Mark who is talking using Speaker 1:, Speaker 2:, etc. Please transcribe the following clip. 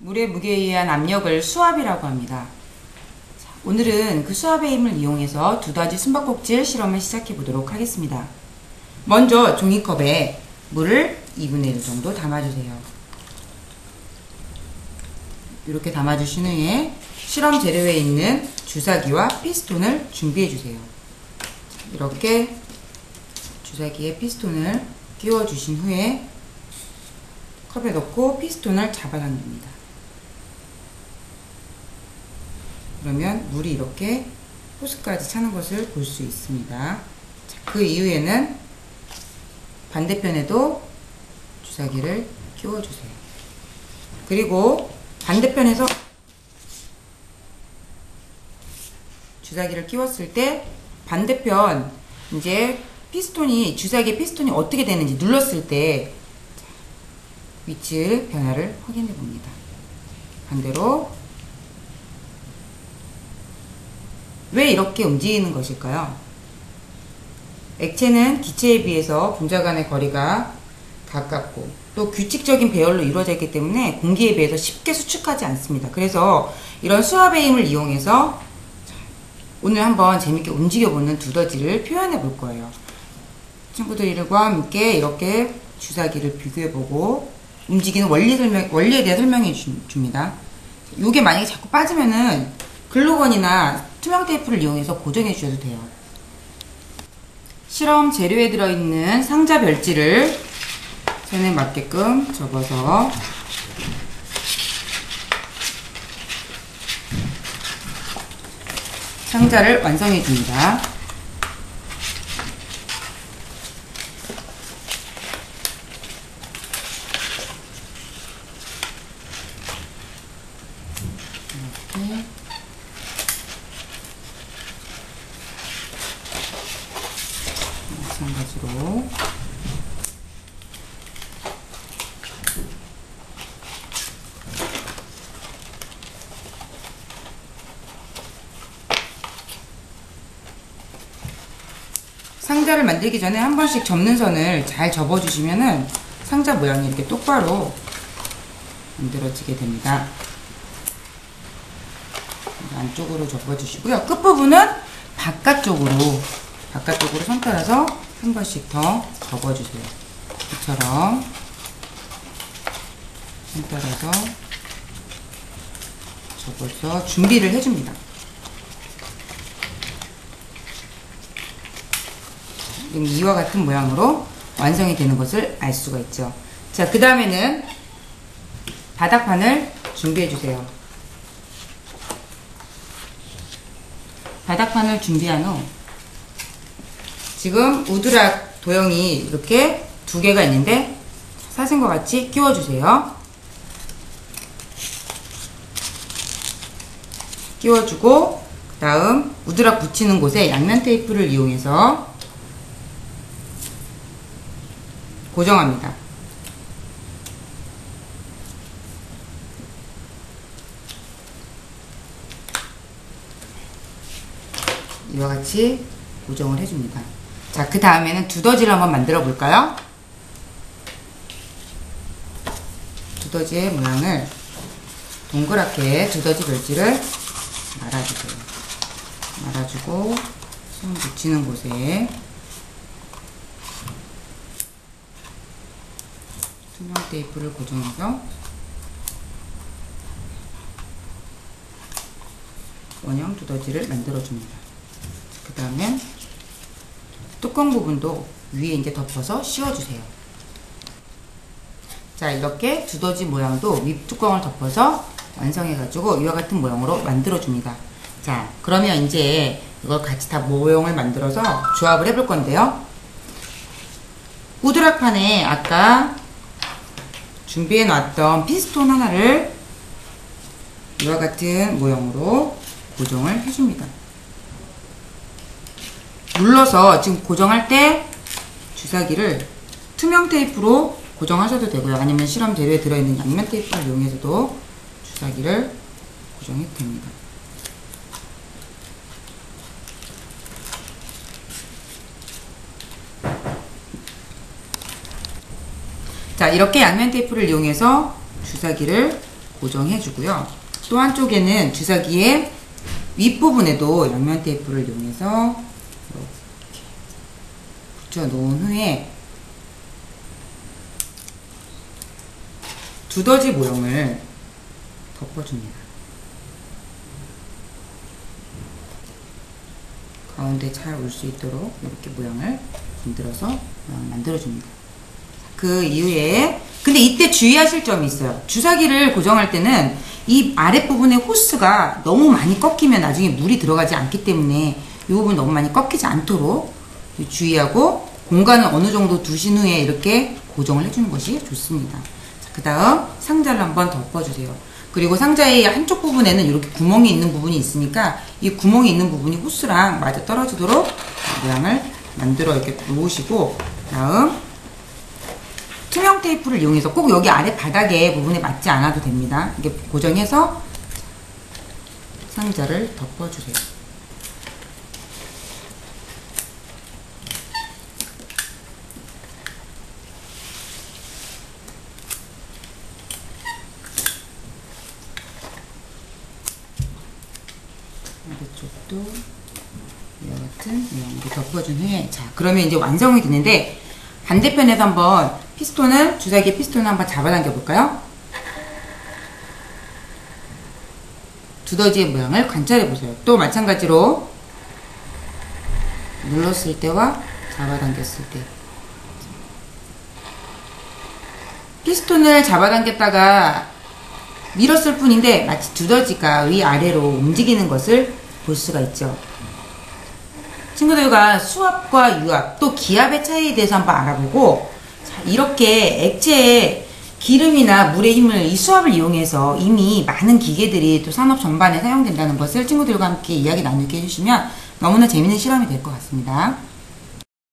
Speaker 1: 물의 무게에 의한 압력을 수압이라고 합니다. 자, 오늘은 그 수압의 힘을 이용해서 두더지 숨바꼭질 실험을 시작해 보도록 하겠습니다. 먼저 종이컵에 물을 2분의 1 정도 담아주세요. 이렇게 담아주신 후에 실험 재료에 있는 주사기와 피스톤을 준비해 주세요. 이렇게 주사기에 피스톤을 끼워 주신 후에 컵에 넣고 피스톤을 잡아당깁니다. 그러면 물이 이렇게 호스까지 차는 것을 볼 수 있습니다. 자, 그 이후에는 반대편에도 주사기를 끼워주세요. 그리고 반대편에서 주사기를 끼웠을 때 반대편 이제 피스톤이 주사기 피스톤이 어떻게 되는지 눌렀을 때 위치 변화를 확인해 봅니다. 반대로 왜 이렇게 움직이는 것일까요? 액체는 기체에 비해서 분자 간의 거리가 가깝고 또 규칙적인 배열로 이루어져 있기 때문에 공기에 비해서 쉽게 수축하지 않습니다. 그래서 이런 수압의 힘을 이용해서 오늘 한번 재밌게 움직여보는 두더지를 표현해 볼 거예요. 친구들과 함께 이렇게 주사기를 비교해보고 움직이는 원리 설명, 원리에 대해 설명해 줍니다. 이게 만약에 자꾸 빠지면은 글루건이나 투명 테이프를 이용해서 고정해 주셔도 돼요. 실험 재료에 들어있는 상자 별지를 선에 맞게끔 접어서 상자를 완성해 줍니다. 이렇게 마찬가지로 상자를 만들기 전에 한 번씩 접는 선을 잘 접어주시면은 상자 모양이 이렇게 똑바로 만들어지게 됩니다. 안쪽으로 접어주시고요. 끝부분은 바깥쪽으로 바깥쪽으로 손 따라서 한 번씩 더 접어주세요. 이처럼 손 따라서 접어서 준비를 해줍니다. 지금 이와 같은 모양으로 완성이 되는 것을 알 수가 있죠. 자, 그 다음에는 바닥판을 준비해 주세요. 바닥판을 준비한 후 지금 우드락 도형이 이렇게 두 개가 있는데 사진과 같이 끼워주세요. 끼워주고 그 다음 우드락 붙이는 곳에 양면 테이프를 이용해서 고정합니다. 이와 같이 고정을 해줍니다. 자, 그 다음에는 두더지를 한번 만들어 볼까요? 두더지의 모양을 동그랗게 두더지 별지를 말아주세요. 말아주고 손 붙이는 곳에 투명 테이프를 고정해서 원형 두더지를 만들어줍니다. 그 다음엔 뚜껑 부분도 위에 이제 덮어서 씌워주세요. 자, 이렇게 두더지 모양도 윗뚜껑을 덮어서 완성해가지고 이와 같은 모양으로 만들어줍니다. 자, 그러면 이제 이걸 같이 다 모형을 만들어서 조합을 해볼 건데요. 우드락판에 아까 준비해 놨던 피스톤 하나를 이와 같은 모형으로 고정을 해줍니다. 눌러서 지금 고정할 때 주사기를 투명 테이프로 고정하셔도 되고요. 아니면 실험 재료에 들어있는 양면 테이프를 이용해서도 주사기를 고정해도 됩니다. 자, 이렇게 양면 테이프를 이용해서 주사기를 고정해 주고요. 또 한쪽에는 주사기의 윗부분에도 양면 테이프를 이용해서 이렇게 붙여 놓은 후에 두더지 모형을 덮어줍니다. 가운데 잘 올 수 있도록 이렇게 모양을 만들어서 모양 만들어줍니다. 그 이후에 근데 이때 주의하실 점이 있어요. 주사기를 고정할 때는 이 아랫부분의 호스가 너무 많이 꺾이면 나중에 물이 들어가지 않기 때문에 이 부분 너무 많이 꺾이지 않도록 주의하고 공간을 어느 정도 두신 후에 이렇게 고정을 해주는 것이 좋습니다. 그 다음 상자를 한번 덮어주세요. 그리고 상자의 한쪽 부분에는 이렇게 구멍이 있는 부분이 있으니까 이 구멍이 있는 부분이 호스랑 맞아 떨어지도록 모양을 만들어 이렇게 놓으시고 다음 투명 테이프를 이용해서 꼭 여기 아래 바닥에 부분에 맞지 않아도 됩니다. 이게 고정해서 상자를 덮어주세요. 아래쪽도 이와 같은 모양으로 덮어준 후에 자 그러면 이제 완성이 되는데 반대편에서 한번 피스톤을 주사기 피스톤을 한번 잡아당겨 볼까요? 두더지의 모양을 관찰해 보세요. 또 마찬가지로 눌렀을 때와 잡아당겼을 때 피스톤을 잡아당겼다가 밀었을 뿐인데 마치 두더지가 위아래로 움직이는 것을 볼 수가 있죠. 친구들과 수압과 유압 또 기압의 차이에 대해서 한번 알아보고 자, 이렇게 액체에 기름이나 물의 힘을 이 수압을 이용해서 이미 많은 기계들이 또 산업 전반에 사용된다는 것을 친구들과 함께 이야기 나누게 해주시면 너무나 재밌는 실험이 될 것 같습니다.